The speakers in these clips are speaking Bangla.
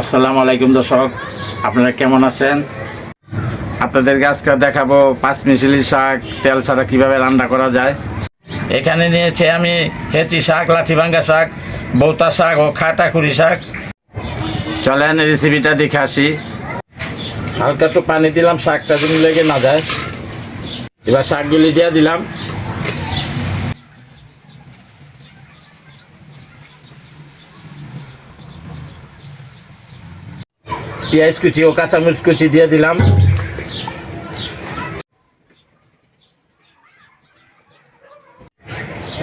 আসসালামু আলাইকুম দর্শক, আপনারা কেমন আছেন? আপনাদেরকে আজকে দেখাবো পাঁচ মিশিলি শাক, তেল ছাড়া কীভাবে রান্না করা যায়। এখানে নিয়েছে আমি হেঁচি শাক লাঠিভাঙ্গা শাক বৌতা শাক ও খাটা খুরি শাক। চলেন রেসিপিটা দেখে আসি। হালকা একটু পানি দিলাম, শাকটা যেন লেগে না যায়। এবার শাকগুলি দিয়ে দিলাম। পেঁয়াজ কুচি ও কাঁচামরিচ কুচি দিয়ে দিলাম।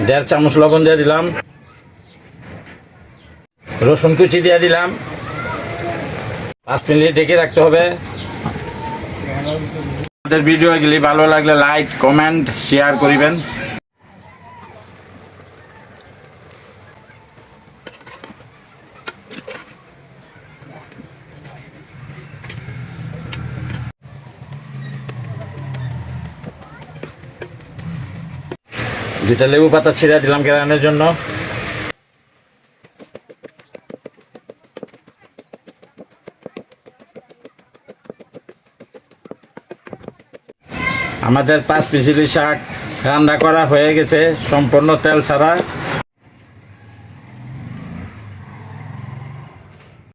দেড় চামচ লবণ দিয়ে দিলাম। রসুন কুচি দিয়ে দিলাম। পাঁচ মিনিট ঢেকে রাখতে হবে। আমাদের ভিডিওগুলি ভালো লাগলে লাইক কমেন্ট শেয়ার করিবেন। দুইটা লেবু পাতা ছিঁড়ে দিলাম কেরানোর জন্য। আমাদের পাঁচ পিছিলি শাক রান্না করা হয়ে গেছে, সম্পূর্ণ তেল ছাড়া।